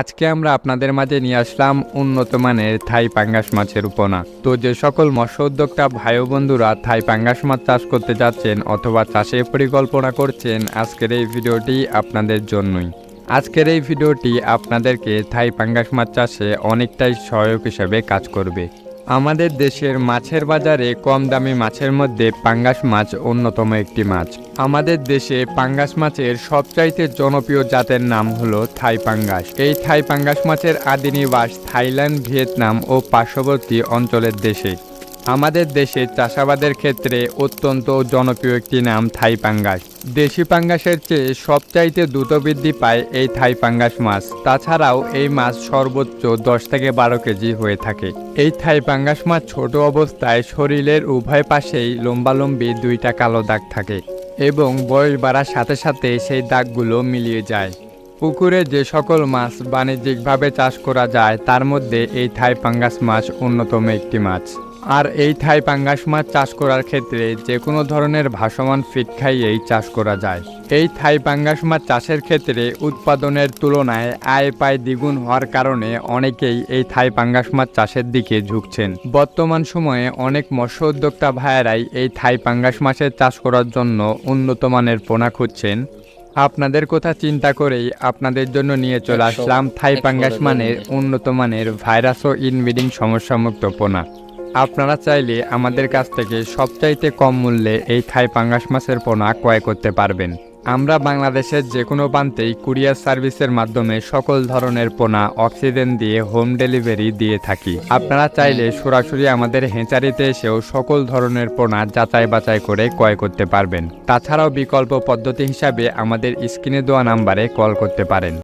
আজকে আমরা আপনাদের মাঝে নিয়ে আসলাম উন্নত মানের থাই পাঙ্গাস মাছের উপনা। তো যে সকল মৎস্য উদ্যোক্তা ভাই বন্ধুরা থাই পাঙ্গাস মাছ চাষ করতে যাচ্ছেন অথবা চাষের পরিকল্পনা করছেন, আজকের এই ভিডিওটি আপনাদের জন্যই। আজকের এই ভিডিওটি আপনাদেরকে থাই পাঙ্গাস মাছ চাষে অনেকটাই সহায়ক হিসেবে কাজ করবে। আমাদের দেশের মাছের বাজারে কম দামি মাছের মধ্যে পাঙ্গাস মাছ অন্যতম একটি মাছ। আমাদের দেশে পাঙ্গাস মাছের সবচাইতে জনপ্রিয় জাতের নাম হলো থাই পাঙ্গাস। এই থাই পাঙ্গাস মাছের আদি নিবাস থাইল্যান্ড, ভিয়েতনাম ও পার্শ্ববর্তী অঞ্চলের দেশে। আমাদের দেশে চাষাবাদের ক্ষেত্রে অত্যন্ত জনপ্রিয় একটি নাম থাই পাঙ্গাস। দেশি পাঙ্গাসের চেয়ে সবচাইতে দ্রুত বৃদ্ধি পায় এই থাই পাঙ্গাস মাছ। তাছাড়াও এই মাছ সর্বোচ্চ দশ থেকে বারো কেজি হয়ে থাকে। এই থাই পাঙ্গাস মাছ ছোট অবস্থায় শরীরের উভয় পাশেই লম্বালম্বি দুইটা কালো দাগ থাকে এবং বয়স বাড়ার সাথে সাথে সেই দাগগুলো মিলিয়ে যায়। পুকুরে যে সকল মাছ বাণিজ্যিকভাবে চাষ করা যায়, তার মধ্যে এই থাই পাঙ্গাস মাছ অন্যতম একটি মাছ। আর এই থাই পাঙ্গাস মাছ চাষ করার ক্ষেত্রে যে কোনো ধরনের ভাসমান ফিট খাইয়েই চাষ করা যায়। এই থাই পাঙ্গাস মাছ চাষের ক্ষেত্রে উৎপাদনের তুলনায় আয় পায় দ্বিগুণ হওয়ার কারণে অনেকেই এই থাই পাঙ্গাস মাছ চাষের দিকে ঝুঁকছেন। বর্তমান সময়ে অনেক মৎস্য উদ্যোক্তা ভাইয়েরাই এই থাই পাঙ্গাস মাছের চাষ করার জন্য উন্নত মানের পোনা খুঁজছেন। আপনাদের কথা চিন্তা করেই আপনাদের জন্য নিয়ে চলে আসলাম থাই পাঙ্গাস মানের উন্নত মানের ভাইরাস ও ইনব্রিডিং সমস্যামুক্ত পোনা। আপনারা চাইলে আমাদের কাছ থেকে সবচাইতে কম মূল্যে এই থাই পাঙ্গাস মাছের পোনা ক্রয় করতে পারবেন। আমরা বাংলাদেশের যে কোনো প্রান্তেই কুরিয়ার সার্ভিসের মাধ্যমে সকল ধরনের পোনা অক্সিজেন দিয়ে হোম ডেলিভারি দিয়ে থাকি। আপনারা চাইলে সরাসরি আমাদের হেঁচারিতে এসেও সকল ধরনের পোনা যাচাই বাছাই করে ক্রয় করতে পারবেন। তাছাড়াও বিকল্প পদ্ধতি হিসাবে আমাদের স্ক্রিনে দেওয়া নাম্বারে কল করতে পারেন।